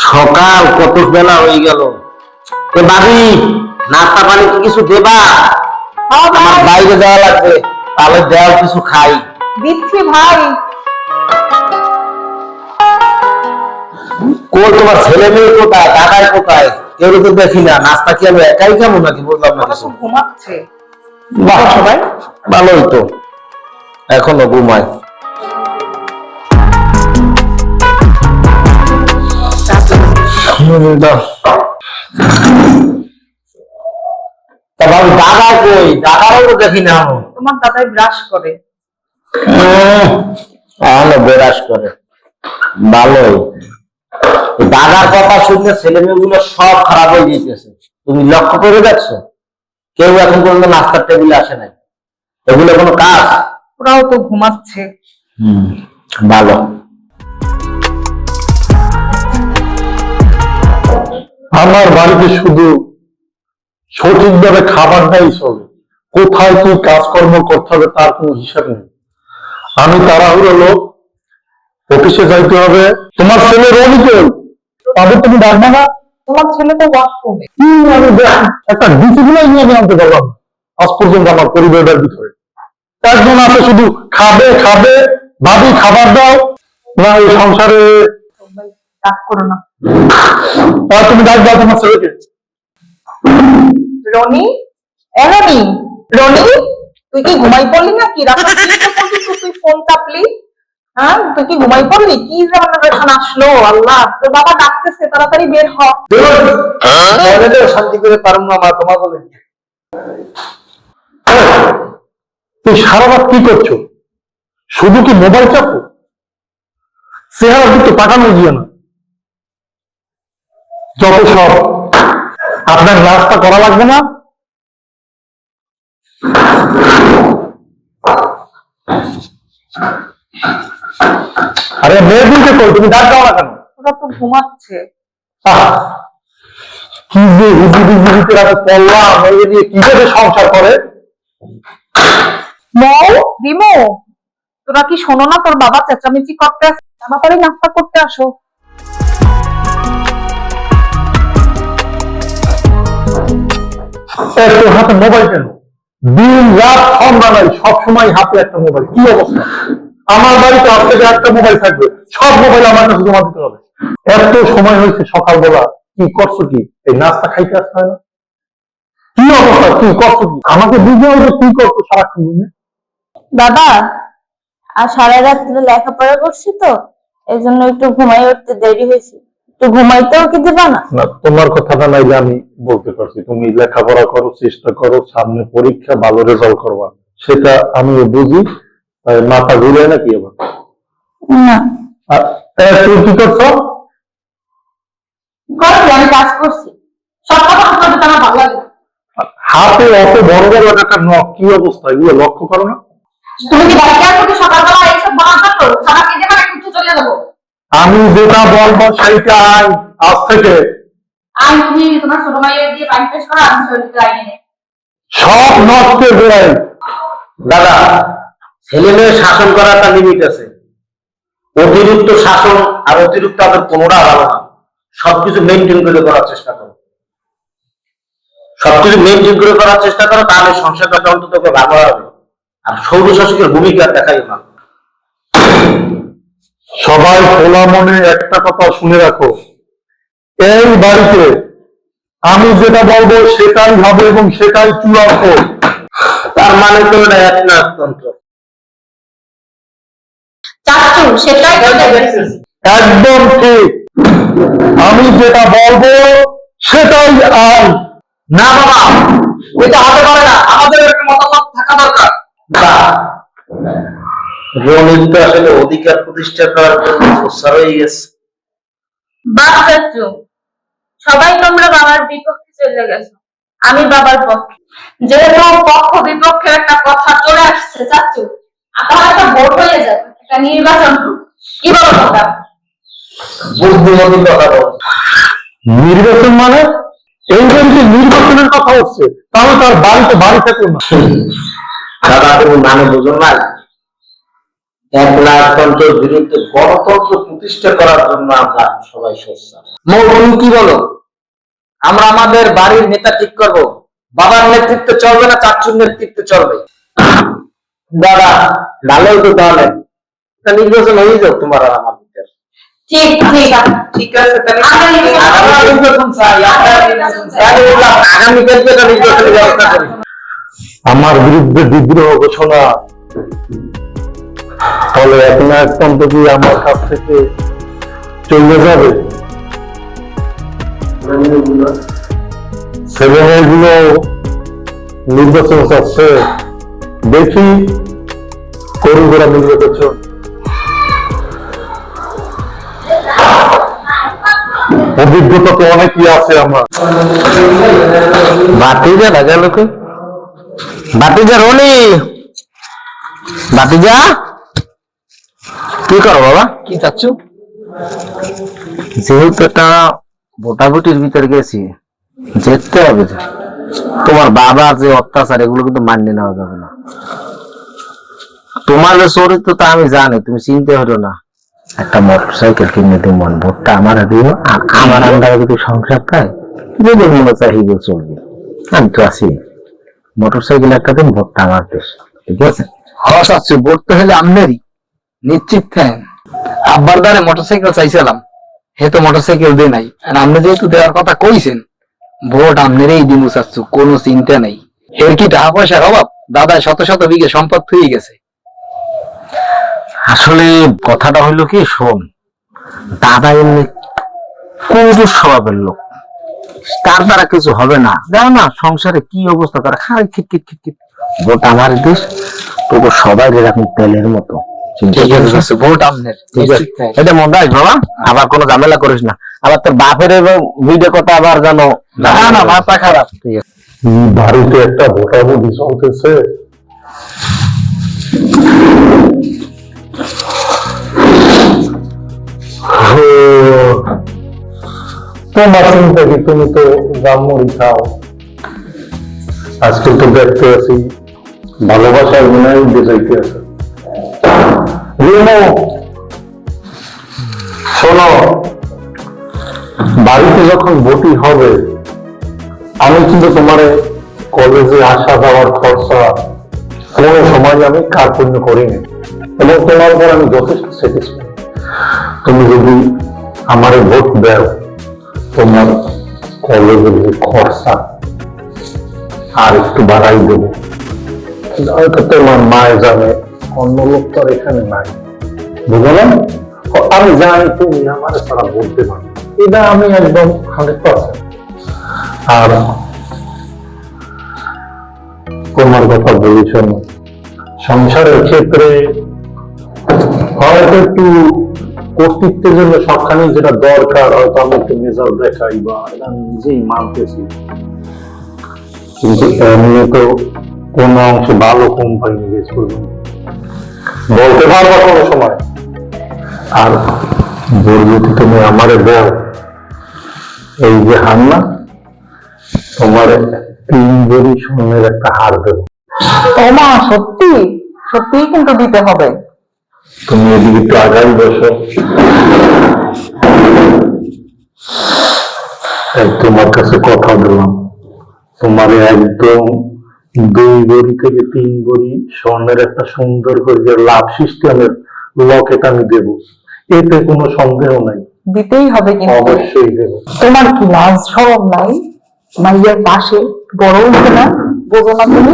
সকাল কত বেলা হয়ে গেল। ভাবি নাস্তা পানি কি কিছু দেবা? হ্যাঁ আমার বাইরে যাওয়া লাগবে তাহলে দেওয়া কিছু খাই। দিচ্ছি ভাই। কো তোমার ছেলে মেয়ে কোথায় দাদাই কোথায়? কেউ তো দেখি না নাস্তা কি আমি একাই খাব নাকি বললাম না কিছু? ঘুমাচ্ছে। বাহ সবাই? ভালোই তো। এখনও ঘুমায়। হুম, দাও। দাদা কই? দাদারও তো দেখি না তোমার দাদাই ব্রাশ করে। তাহলে বেরাস করে। ভালোই। দাদার কথা শুনলে ছেলে মেয়েগুলো সব খারাপ হয়ে যেতেছে। তুমি লক্ষ্য করে দেখছ? কেউ এখন পর্যন্ত নাস্তার টেবিলে আসে নাই। এগুলো কোনো কাজ? ওরাও তো ঘুমাচ্ছে। হুম ভালো। আমার বাড়িতে শুধু সঠিকভাবে খাবারটাই চলে কোথায় কি কাজকর্ম করতে হবে তার কোনো হিসাব নেই। আমি তাড়াহুড়ো লোক অফিসে যাইতে হবে। তোমার ছেলে রবি কই তাদের তুমি ডাকবে না? তোমার ছেলে তো ওয়াশরুমে কি আমি একটা ডিসিপ্লিন নিয়ে আমি আনতে পারলাম আজ পর্যন্ত আমার পরিবারের ভিতরে। একজন আছে শুধু খাবে খাবে ভাবি খাবার দাও। না এই সংসারে ডাক করো না। আর তুমি ডাক দাও তোমার ছেলেকে। রনি? এ রনি? রনি? তুই কি ঘুমাই পড়লি না কি রাত তুই? ফোন চাপলি হ্যাঁ? তুই কি ঘুমাই পড়লি? কি জেনারেশন আসলো? আল্লাহ তোর বাবা ডাকতেছে তাড়াতাড়ি বের হ। শান্তি করে পারব না মা তোমার বলে। তুই সারা রাত কি করছ? শুধু কি মোবাইল চাপো? চেহারা দিকে তাকানো গিয়ে না। যত সব। আপনার নাস্তা করা লাগবে না? আরে মেয়ে কই তুমি ডাক দাও না কেন? ওরা তো ঘুমাচ্ছে। কি যে পড়লাম কীভাবে সংসার করে? মৌ রিমো তোরা কি শোনো না তোর বাবা চেঁচামেচি করতে আসে। তাড়াতাড়ি নাস্তা করতে আসো। তোর হাতে মোবাইল কেন? দিন, রাত সন্ধ্যা নাই সবসময় হাতে একটা মোবাইল কি অবস্থা? আমার বাড়িতে আজ থেকে একটা মোবাইল থাকবে। সব মোবাইল আমার কাছে জমা দিতে হবে। এত সময় হয়েছে সকালবেলা। কি করছ কি? এই নাস্তা খাইতে আসতে হয় না? কি অবস্থা? কি করছ কি? আমাকে বুঝতে হবে কি করছ সারাক্ষণ দিনে বাবা আর সারা রাত্রে লেখাপড়া করছি তো এই জন্য একটু ঘুমাই উঠতে দেরি হয়েছে। একটু ঘুমাইতেও কি দিবা না? না তোমার কথাটা নাইলে আমি বলতে পারছি। তুমি লেখাপড়া করো চেষ্টা করো সামনে পরীক্ষা ভালো রেজাল্ট করবা। সেটা আমি বুঝি তাই মাথা ঘুরে নাকি এবার? না। আর তুই কি করছ? করছি আমি কাজ করছি। সব কথা আপনাদের আমার ভালো লাগে। না। হাতে অত বড় বড় একটা নখ কি অবস্থা? এগুলো লক্ষ্য করো না। তুমি কি বাড়িতে আসো কি সকালবেলা? এইসব বানাতে তো সারা কেটে মানে একটু চলে যাব আমি যেটা বলব সেইটা আইন আজ থেকে। আর তোমার ছোট মাইয়ের দিয়ে পানি পেশ করো আমি শরীরকে লাগিয়ে সব নষ্টের গোড়ায় দাদা ছেলে মেয়ে শাসন করার একটা লিমিট আছে। অতিরিক্ত শাসন আর অতিরিক্ত আদর কোনোটা ভালো না। সবকিছু মেনটেন করে করার চেষ্টা করো। সবকিছু মেনটেন করে করার চেষ্টা করো তাহলে সংসারটা অন্তত ভালো হবে। আর সৌর শাসকের ভূমিকা দেখাই না। সবাই খোলা মনে একটা কথা শুনে রাখো। এই বাড়িতে আমি যেটা বলব সেটাই হবে এবং সেটাই চূড়ান্ত। তার মানে তো এটা এক নাকতন্ত্র চাচ্ছু সেটাই একদম ঠিক। আমি যেটা বলব সেটাই আইন না বাবা এটা হতে পারে না। আমাদের একটা মতামত থাকা দরকার। তো আসলে অধিকার প্রতিষ্ঠা করার জন্য প্রসার হয়ে গেছে। সবাই তোমরা বাবার বিপক্ষে চলে গেছো আমি বাবার পক্ষে। যেহেতু পক্ষ বিপক্ষের একটা কথা চলে আসছে চাচ্ছু আমার একটা ভোট হয়ে যাবে একটা নির্বাচন কি বলো তোমরা বুদ্ধিমতী কথা বল। নির্বাচন মানে? এই বাড়িতে নির্বাচনের কথা হচ্ছে তাহলে তার বাড়িতে বাড়ি থাকল না। দাদা তুমি মানে বুঝুন না। বিরুদ্ধে গণতন্ত্র প্রতিষ্ঠা করার জন্য আমরা সবাই সোচ্চার মৌ কি বলো? আমরা আমাদের বাড়ির নেতা ঠিক করব? বাবার নেতৃত্বে চলবে না চাচুর নেতৃত্বে চলবে? দাদা ভালোই তো তাহলে। নির্বাচন হয়ে যাক তোমার আর আমার ঠিক ঠিক ঠিক আছে তাহলে আমরা নির্বাচন চাই। আমরা নির্বাচন চাই। আগামীকালকে নির্বাচনের ব্যবস্থা করি। আমার বিরুদ্ধে বিদ্রোহ ঘোষণা তাহলে এখন একতন্ত্র কি আমার কাছ থেকে চলে যাবে। ছেলে নির্বাচন চাচ্ছে দেখি করুন গোড়া নির্বাচন অভিজ্ঞতা তো অনেকই আছে আমার। বাতিজা রাজা লোকে? বাতিজা রনি? বাতিজা কি করো বাবা? কি চাচ্ছ? যেহেতু একটা ভোটাভুটির ভিতরে গেছি যেতে হবে। তোমার বাবার যে অত্যাচার এগুলো কিন্তু মানিয়ে নেওয়া যাবে না। তোমার যে চরিত্র তা আমি জানি তুমি চিনতে হলো না। একটা মোটর সাইকেল কিনে দিও মন ভোটটা আমার দিও। আর আমার আন্ডারে যদি সংসার পায় যদি মনে চাহিদা চলবে। আমি তো আছি। মোটর সাইকেল একটা দিন ভোটটা আমার দেশ। ঠিক আছে? হস আছে ভোট তো হলে আমনেরই। নিশ্চিত আব্বার দ্বারে মোটরসাইকেল চাইছিলাম হে তো নাই। যেহেতু দেওয়ার কথা পয়সার অভাব? দাদা শত শত আসলে কথাটা কি দাদা এমনি স্বভাবের লোক। তার দ্বারা কিছু হবে না। দেখো না, সংসারে কি অবস্থা, তারা খাই খিট খিট খিট খিট ভোট আমার দেশ তোকে সবাই এরকম তেলের মতো। এটা মনে রাখ বাবা। আবার কোনো ঝামেলা করিস না। আবার তোর বাপের ভিডিও কথা আবার জানো। না না মাথা খারাপ। ঠিক আছে। এই বাড়িতে একটা ভোটাভুটি চলতেছে? তোমার চিন্তা কি তুমি তো জামুরি খাও। আজকে তো দেখতে আছি ভালোবাসার মনে বেজাইতে আছে রিমো, শোনো বাড়িতে যখন ভোটি হবে আমি কিন্তু তোমার কলেজে আসা যাওয়ার খরচা কোনো সময় আমি কার্পণ্য করিনি। এবং তোমার উপর আমি যথেষ্ট স্যাটিসফাই তুমি যদি আমার ভোট দেও তোমার কলেজের যে খরচা আর একটু বাড়াই দেবো। তোমার মায় জানে অন্য লোক তো এখানে নাই। বুঝলাম আমি জানি তুমি আমার ছাড়া বলতে পারো। এটা আমি একদম হান্ড্রেড পার্সেন্ট। আর তোমার কথা বলি শোনো সংসারের ক্ষেত্রে হয়তো একটু কর্তৃত্বের জন্য সবখানে যেটা দরকার হয়তো আমি একটু মেজাজ দেখাই বা এটা নিজেই মানতেছি। কিন্তু এমনি তো কোন অংশ ভালো কোম্পানি পাইনি বেশ পর্যন্ত বলতে পারব কোনো সময়। আর বলব কি তুমি আমারে দাও এই যে হান্না তোমার তিন একটা হার দেবো। ও মা সত্যি? সত্যি কিন্তু দিতে হবে। তুমি এদিকে একটু আগাই বসো। তোমার কাছে কথা দিলাম তোমার একদম দুই বড়ি থেকে তিন বড়ি স্বর্ণের একটা সুন্দর করে যে লাভ সিস্টেমের লকেট আমি দেব। এতে কোনো সন্দেহ নাই। দিতেই হবে কিন্তু। অবশ্যই দেব। তোমার কি লাজ নাই? মাইয়ের পাশে বড় উঠে না? বোঝো না তুমি।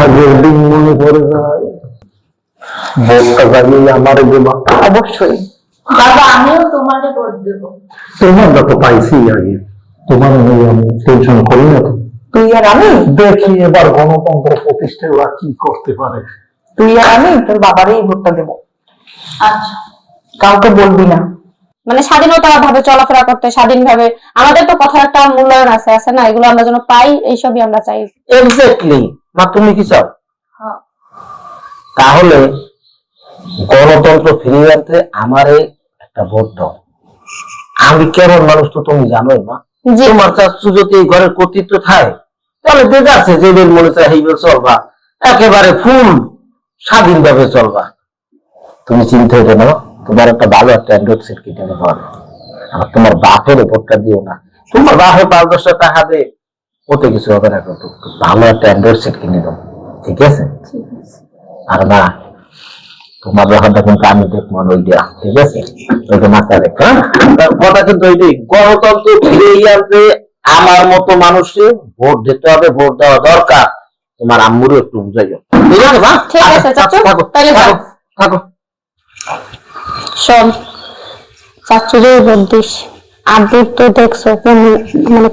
আগের দিন মনে পড়ে যায় জানিয়ে আমার দেবা অবশ্যই। বাবা আমিও তোমারে দেবো। তোমার তো পাইছি আগে তোমার আমি টেনশন করি না তো। তুই আর আমি? দেখি এবার গণতন্ত্র প্রতিষ্ঠায় ওরা কি করতে পারে। তুই আর আমি তোর বাবারই ভোটটা দেবো। আচ্ছা। কাউকে বলবি না। মানে স্বাধীনতা ভাবে চলাফেরা করতে স্বাধীনভাবে আমাদের তো কথার একটা মূল্যায়ন আছে আছে না? এগুলো আমরা যেন পাই এইসবই আমরা চাই। এক্স্যাক্টলি মা তুমি কি চাও? হ্যাঁ। তাহলে গণতন্ত্র ফিরিয়ে আনতে আমারে একটা ভোট দাও। আমি কেমন মানুষ তো তুমি জানোই মা। তোমার চাচ্ছু যদি এই ঘরের কর্তৃত্ব থাকে তাহলে ঠিক আছে যেদের মনে চায় সেইভাবে চলবা। একেবারে ফুল স্বাধীনভাবে চলবা। তুমি চিন্তা হইতে নাও তোমার একটা ভালো একটা অ্যান্ড্রয়েড সেট কিনে আমি। আর তোমার বাপের উপরটা দিও না। তোমার বাপের পাঁচ দশ টাকা দে ওতে কিছু হবে না কিন্তু ভালো একটা অ্যান্ড্রয়েড সেট কিনে দেবো ঠিক আছে। আর না তোমার ব্যাপারটা কিন্তু আমি দেখব ওই দেওয়া ঠিক আছে ওইটা মাথা রেখো হ্যাঁ? কথা কিন্তু ওইটাই গণতন্ত্র ফিরিয়ে আনতে আমার মতো মানুষকে ভোট দিতে হবে ভোট দেওয়া দরকার তোমার আম্মুরও একটু বুঝাইও ঠিক আছে মা ঠিক আছে, চাচু। থাকো যাও। থাকো থাকো শোন চাচুরই বলতিস আব্বুর তো দেখছ মানে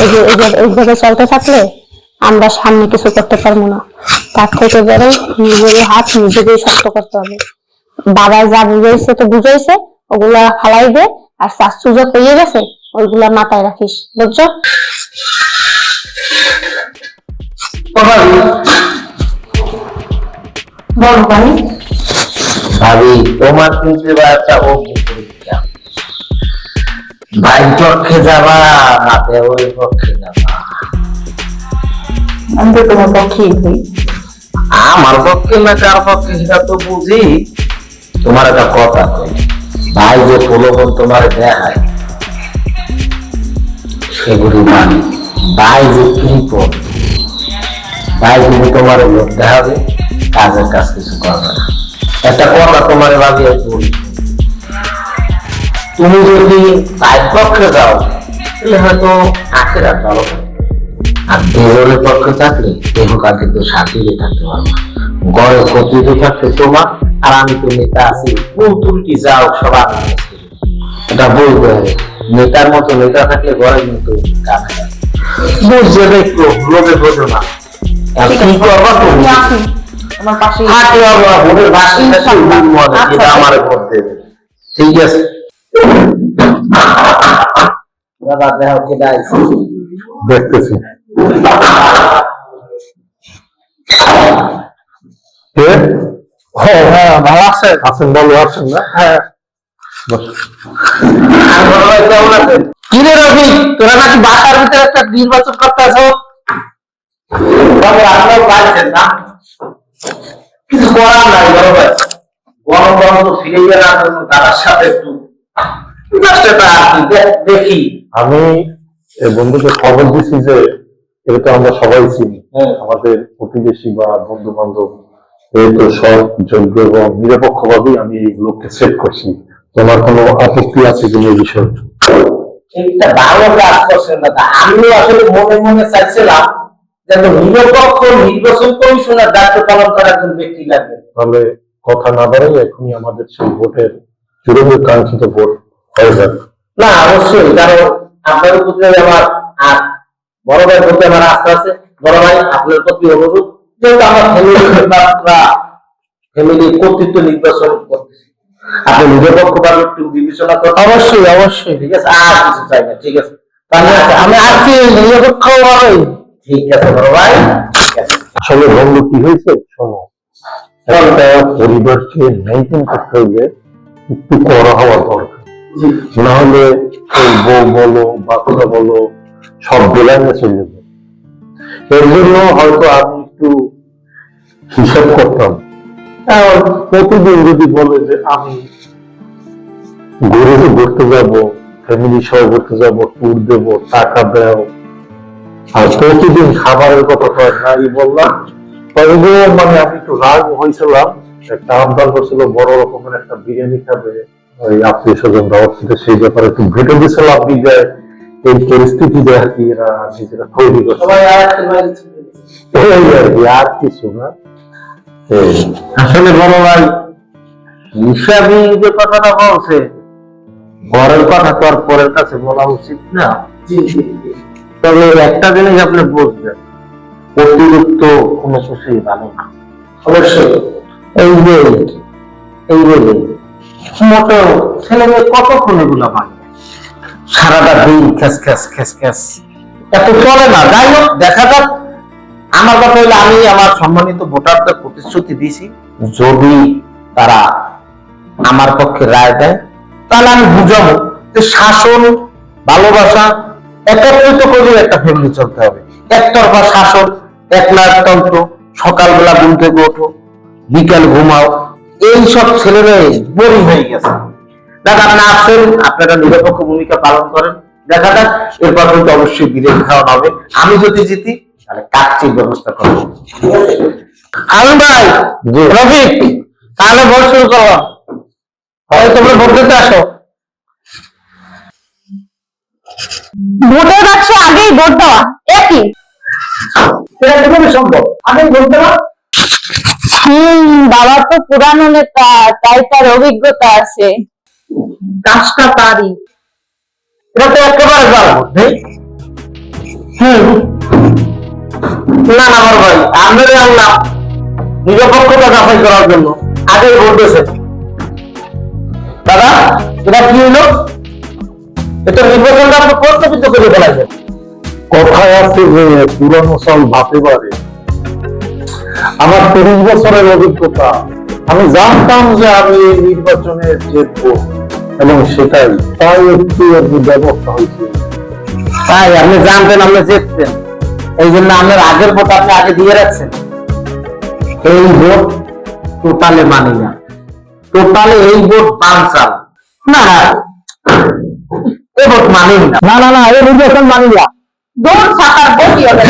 যে যে- এইভাবে চলতে থাকলে আমরা সামনে কিছু করতে পারব না। তার থেকে বরং নিজের হাত নিজেকেই শক্ত করতে হবে। বাবা যা বুঝাইছে তো বুঝাইছে, ওগুলা ফালাই দে, আর চাচু যা পেয়ে গেছে, ওইগুলা মাথায় রাখিস, বুঝছ? ভাই পক্ষে যাবা নাতে ওই পক্ষে যাবা। আমি তো তোমার পক্ষেই হই আমার পক্ষে না, কার পক্ষে সেটা তো বুঝি। তোমার একটা কথা কই, ভাই যে প্রলোভন তোমার দেখায়, সেগুলি মানি ভাই যে কৃপণ ভাই যদি তোমার লোক দেখাবে, কাজের কাজ কিছু করবে না। একটা কথা তোমার ভাবি বলি। তুমি যদি ভাই পক্ষে যাও, তাহলে হয়তো আখের থাকবে। আর দেহরের পক্ষে থাকলে দেহকাল কিন্তু শান্তিতে থাকতে পারব গড়ে কর্তৃত্ব থাকতে তোমার আর আমি তো নেতা আছি। কোন তুলটি যাও সবার এটা বলব নেতার মতো নেতা থাকলে ঘরে কিন্তু বুঝছে দেখো লোভে বোঝো না। কি করবা তুমি? আমার পাশে হাতে বাবা ভোটের বাসি কাছে আচ্ছা, এটা আমার ভোট ঠিক আছে। দাদা দেখো কেটে দেখতেছি। হ্যাঁ ভালো আছেন আছেন ভালো আছেন না? হ্যাঁ। রবি তোরা নাকি বাসার ভিতরে একটা নির্বাচন করতে আছো কিছু করার নাই বড় গরম গরম তো ফিরে গেলে আপনার দাদার সাথে একটু দেখি। আমি এই বন্ধুকে খবর দিছি যে এটা তো আমরা সবাই চিনি। হ্যাঁ। আমাদের প্রতিবেশী বা বন্ধু বান্ধব এই তো সৎ যোগ্য এবং আমি এই লোককে সেট করছি। তোমার কোনো আপত্তি আছে কিনা এই বিষয়ে? একটা ভালো কাজ করছেন দাদা। আমিও আসলে মনে মনে চাইছিলাম যে নিরপেক্ষ নির্বাচন কমিশনের দায়িত্ব পালন করার একজন ব্যক্তি লাগবে। তাহলে কথা না বাড়াই এখনই আমাদের সেই ভোটের চূড়ান্ত কাঙ্ক্ষিত ভোট হয়ে যাবে না অবশ্যই। কারণ আপনার প্রতি আমার বড় ভাই বলতে আমার আস্থা আছে বড় ভাই আপনার প্রতি অনুরোধ যেহেতু আমার ফ্যামিলি মেম্বাররা ফ্যামিলি কর্তৃত্ব নির্বাচন করতেছি। আপনি নিরপেক্ষ ভাবে একটু বিবেচনা করতে অবশ্যই অবশ্যই। ঠিক আছে? আর কিছু চাই না ঠিক আছে? তাহলে আমি আজকে নিরপেক্ষ ভাবে ঠিক আছে বড় ভাই। ঠিক আসলে বন্ধু কি হয়েছে? শোনো একটা পরিবারকে মেনটেন করতে হলে একটু করা হওয়া দরকার। না হলে এই বউ বলো বাচ্চা বলো সব বেলায় চলে যাবে। এর জন্য হয়তো আমি একটু হিসাব করতাম। প্রতিদিন যদি বলে যে আমি ঘুরে ঘুরতে যাব ফ্যামিলি সহ ঘুরতে যাব ট্যুর দেব, টাকা দাও আর প্রতিদিন খাবারের কথা তো নাই বললাম। তবে মানে আমি একটু রাগ হয়েছিলাম। একটা আবদার করছিল, বড় রকমের একটা বিরিয়ানি খাবে। ওই আত্মীয় স্বজন দাওয়াত সেই ব্যাপারে একটু ভেটে দিয়েছিলাম বিদায় এই পরিস্থিতি আর কি এরা নিজেরা তৈরি করছে? এই আর কি, আর কিছু না। আসলে বড় ভাই হিসাবি যে কথাটা বলছে ঘরের কথা তো আর পরের কাছে বলা উচিত না। তবে একটা জিনিস আপনি বুঝবেন অতিরিক্ত কোনো কিছুই ভালো না। অবশ্যই। এই যে এই বলে মোটো ছেলে মেয়ে কতক্ষণ এগুলো সারাটা দিন খ্যাস খ্যাস খ্যাস খ্যাস এত চলে না। যাই হোক, দেখা যাক। আমার কথা হলো আমি আমার সম্মানিত ভোটারদের প্রতিশ্রুতি দিয়েছি যদি তারা আমার পক্ষে রায় দেয়, তাহলে আমি বুঝাবো যে শাসন, ভালোবাসা, একত্রিত করে একটা ফ্যামিলি চলতে হবে। একতরফা শাসন একনায়কতন্ত্র সকালবেলা ঘুম থেকে ওঠো, বিকাল ঘুমাও, এইসব ছেলেরা বোরিং হয়ে গেছে। দেখ আপনি আসছেন আপনারা নিরপেক্ষ ভূমিকা পালন করেন। দেখা যাক এরপর কিন্তু অবশ্যই বিলেট খাওয়া হবে। আমি যদি জিতি তাহলে ব্যবস্থা করব আলম ভাই রফিক তাহলে ভোট শুরু করো। হয় তোমরা ভোট দিতে আসো। ভোটের বাক্সে আগেই ভোট দেওয়া। একই। কীভাবে সম্ভব? আমি ভোট দেওয়া? হুম বাবা তো পুরানো নেতা তাই তার অভিজ্ঞতা আছে। এটা তো একেবারে যার মধ্যে। না না, আমার ভাই আনলাম নিরপেক্ষতা যাচাই করার জন্য আগে দাদা, এটা কি এটা নির্বাচনটা আপনি করে আছে যে, পুরানো ভাতে আমার তিরিশ বছরের অভিজ্ঞতা। আমি জানতাম যে আমি নির্বাচনে জিতবো। এবং সেটাই তাই একটু আর কি ব্যবস্থা হয়েছে তাই আপনি জানতেন আপনি জিততেন। এই জন্য আপনার আগের ভোট আপনি আগে দিয়ে রাখছেন। এই ভোট টোটালে মানি না। টোটালে এই ভোট বানচাল না না এই ভোট মানি না। না না না এই নির্বাচন মানি না। দৌড় ছাতার বটি হবে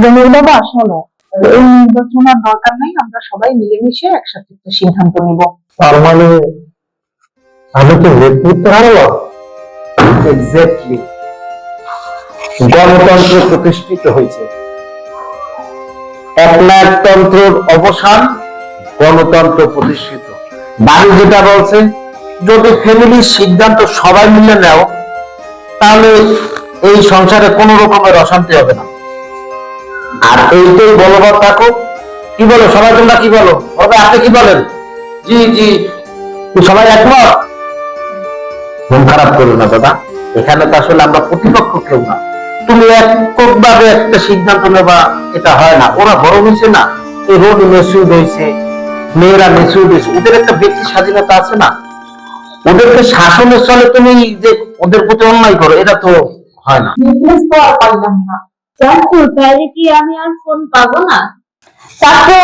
জমির বাবা শোনো এই নির্বাচন আর দরকার নাই আমরা সবাই মিলেমিশে একসাথে একটা সিদ্ধান্ত নিব। তার মানে আমি তো নেতৃত্ব হারালাম? এক্স্যাক্টলি গণতন্ত্র প্রতিষ্ঠিত হয়েছে। একনায়কতন্ত্রের অবসান গণতন্ত্র প্রতিষ্ঠিত। বাড়ি যেটা বলছে যদি ফ্যামিলির সিদ্ধান্ত সবাই মিলে নেও তাহলে এই সংসারে কোনো রকমের অশান্তি হবে না। আর এইটাই বলবৎ থাকুক কি বলো? সবাই তোমরা কি বলো? তবে আপনি কি বলেন? জি জি। সবাই একমত? মন খারাপ করো না দাদা। এখানে তো আসলে আমরা প্রতিপক্ষ কেউ না। তুমি এককভাবে একটা সিদ্ধান্ত নেবা এটা হয় না। ওরা বড় হয়েছে না এই রোড হয়েছে মেয়েরা হয়েছে। ওদের একটা ব্যক্তি স্বাধীনতা আছে না। ওদেরকে শাসনের চলে তুমি যে ওদের প্রতি অন্যায় করো এটা তো হয় না। নেকলেস তো আর পাইলাম না চাচু তাহলে কি আমি আর ফোন পাবো না? চাকু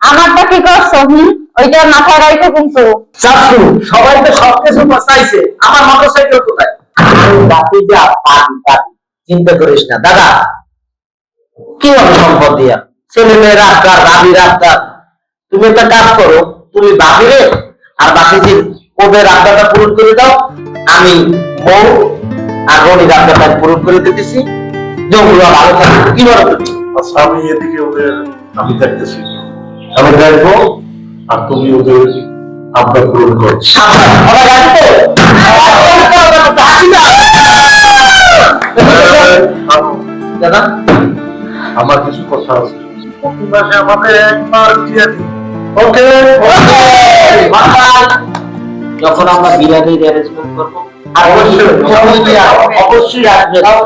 আমারটা কি করছ হুম ওইটা মাথায় রাখো কিন্তু। চাচু সবাই তো সবকিছু চাইছে আমার মোটরসাইকেল কোথায়? বাকি যা পাবি পাবি চিন্তা করিস না। দাদা কি হবে সম্পদ দিয়া? ছেলে মেয়ের আবদার ভাবির আবদার তুমি একটা কাজ করো তুমি ভাবিরে আর বাকি যে ওদের আবদারটা পূরণ করে দাও। আমি বউ আর রনির আবদারটা পূরণ করে দিতেছি। জঙ্গুলো ভালো আমি এদিকে ওদের আমি দেখতেছি। আমি দেখব। আর তুমি ওদের আবদার পূরণ করো। দাদা? আমার কিছু কথা আছে। প্রতি মাসে আমাদের একবার দিয়ে ওকে ওকে। যখন আমরা বিরিয়ানির অ্যারেঞ্জমেন্ট করব অবশ্যই অবশ্যই আসবে।